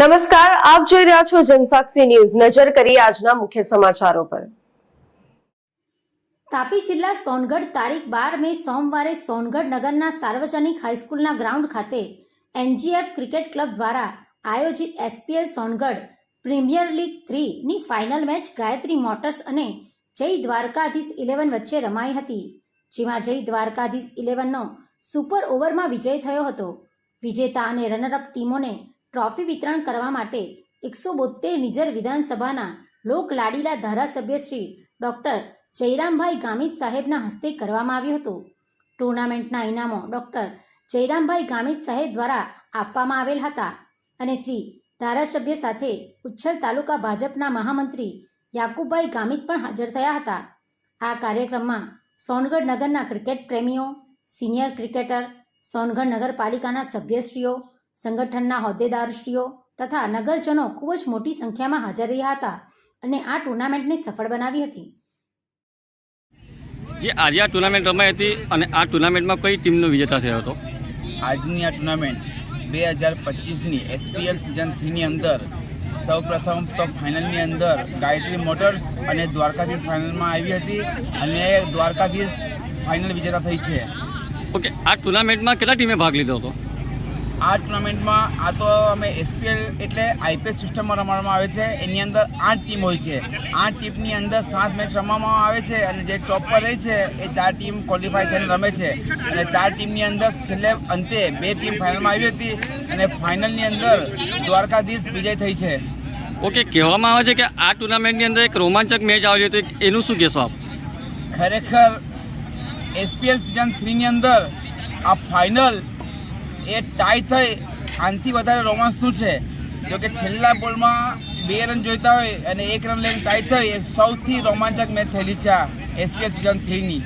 નમસ્કાર, આપ જોઈ રહ્યા છો જનસાક્ષી ન્યૂઝ. નજર કરી આજના મુખ્ય સમાચારો પર. તાપી જિલ્લા સોનગઢ તારીખ બાર મે સોમવારે સોનગઢ નગરના સાર્વજનિક હાઈસ્કૂલના ગ્રાઉન્ડ ખાતે એનજીએફ ક્રિકેટ ક્લબ દ્વારા આયોજિત એસપીએલ સોનગઢ પ્રીમિયર લીગ થ્રીની ફાઇનલ મેચ ગાયત્રી મોટર્સ અને જય દ્વારકાધીશ ઇલેવન વચ્ચે રમાઈ હતી, જેમાં જય દ્વારકાધીશ ઇલેવનનો સુપર ઓવરમાં વિજય થયો હતો. વિજેતા અને રનરઅપ ટીમોને ટ્રોફી વિતરણ કરવા માટે એકસો બોતેર નિજર વિધાનસભાના લોકલાડીલા ધારાસભ્ય શ્રી ડોક્ટર જયરામભાઈ ગામિત સાહેબના હસ્તે કરવામાં આવ્યું હતું. ટુર્નામેન્ટના ઇનામો ડોક્ટર જયરામભાઈ ગામિત સાહેબ દ્વારા આપવામાં આવેલ હતા અને શ્રી ધારાસભ્ય સાથે ઉચ્છલ તાલુકા ભાજપના મહામંત્રી યાકુબભાઈ ગામિત પણ હાજર થયા હતા. આ કાર્યક્રમમાં સોનગઢ નગરના ક્રિકેટ પ્રેમીઓ, સિનિયર ક્રિકેટર, સોનગઢ નગરપાલિકાના સભ્યશ્રીઓ સંગઠનના હોદ્દેદારશ્રીઓ તથા નગરજનો ખૂબ જ મોટી સંખ્યામાં હાજર રહ્યા હતા અને આ ટુર્નામેન્ટને સફળ બનાવી હતી. જે આજે આ ટુર્નામેન્ટ રમાઈ હતી અને આ ટુર્નામેન્ટમાં કઈ ટીમનો વિજેતા થયો હતો? આજની આ ટુર્નામેન્ટ બે હજાર પચીસની એસપીએલ સિઝન થ્રીની અંદર સૌપ્રથમ તો ફાઇનલની અંદર ગાયત્રી મોટર્સ અને દ્વારકાધીશ ફાઇનલમાં આવી હતી અને દ્વારકાધીશ ફાઇનલ વિજેતા થઈ છે. ઓકે આ ટુર્નામેન્ટમાં કેટલા ટીમે ભાગ લીધો હતો? આ ટુર્નામેન્ટમાં આ તો અમે એસપીએલ એટલે આઈપીએલ સિસ્ટમમાં રમવામાં આવે છે. એની અંદર આઠ ટીમ હોય છે. આઠ ટીમની અંદર સાત મેચ રમવામાં આવે છે અને જે ટોપ પર રહી છે એ ચાર ટીમ ક્વોલિફાય થઈને રમે છે. અને ચાર ટીમની અંદર છેલ્લે અંતે બે ટીમ ફાઇનલમાં આવી હતી અને ફાઇનલની અંદર દ્વારકાધીશ વિજય થઈ છે. ઓકે કહેવામાં આવે છે કે આ ટુર્નામેન્ટની અંદર એક રોમાંચક મેચ આવી હતી. એનું શું કહેશો આપ? ખરેખર એસપીએલ સિઝન થ્રીની અંદર આ ફાઇનલ એ ટાઈ થઈ. આનાથી વધારે રોમાંસ શું છે? જો કે છેલ્લા બોલમાં બે રન જોઈતા હોય અને એક રન લઈને ટાઈ થઈ. એ સૌથી રોમાંચક મેચ થયેલી છે આ એસપીએલ સિઝન થ્રીની